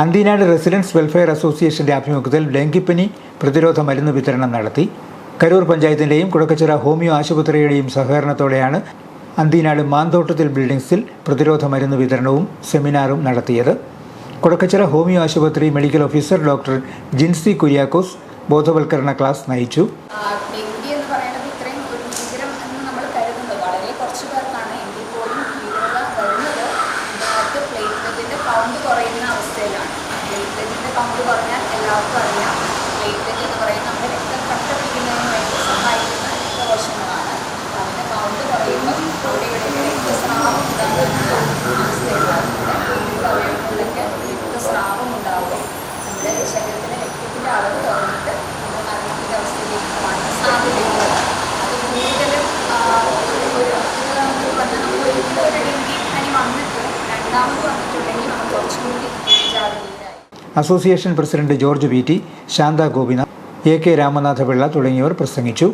Anthinad residence welfare അസോസിയേഷന്റെ ആഭിമുഖ്യത്തിൽ ഡെങ്കിപ്പനി പ്രതിരോധ മരുന്ന് വിതരണം നടത്തി. കരൂർ പഞ്ചായത്തിന്റെയും കുടക്കച്ചിറ ഹോമിയോ ആശുപത്രിയുടെയും സഹകരണത്തോടെയാണ് അന്തിനാട് മാന്തോട്ടത്തിൽ ബിൽഡിംഗ്സിൽ പ്രതിരോധ മരുന്ന് വിതരണവും സെമിനാറും നടത്തിയത്. കുടക്കച്ചിറ ഹോമിയോ ആശുപത്രി medical officer doctor Jincy Kuriakose ബോധവൽക്കരണ ക്ലാസ് നയിച്ചു. കുറയുന്ന അവസ്ഥയിലാണ് പ്ലേറ്റ്ലെറ്റിന്റെ പറഞ്ഞാൽ എല്ലാവർക്കും അറിയാം പ്ലേറ്റ്ലെറ്റ് എന്ന് പറയുന്നത് നമ്മുടെ രക്തം കട്ടപിടിക്കുന്നതിന് വേണ്ടി സഹായിക്കുന്ന അപ്പോൾ അതിന്റെ കൗണ്ട് പറയുമ്പോൾ അവിടെ ഇവിടെ രക്തസ്രാവം അവയവങ്ങളിലൊക്കെ രക്തസ്രാവം നമ്മുടെ ശരീരത്തിലെ രക്തത്തിന്റെ അളവ് കുറഞ്ഞിട്ട് നമ്മൾ മരണത്തിന്റെ അവസ്ഥയിലേക്ക് പോകാൻ സാധ്യതയുള്ളത് അത് കൂടുതലും ഒരു നമുക്ക് പറഞ്ഞാൽ ഒരു ഡെങ്കി പനി വന്നിട്ട് രണ്ടാമത് association president George V T Shantha Gopinath A K Ramanathapillai തുടങ്ങിയവർ പ്രസംഗിച്ചു.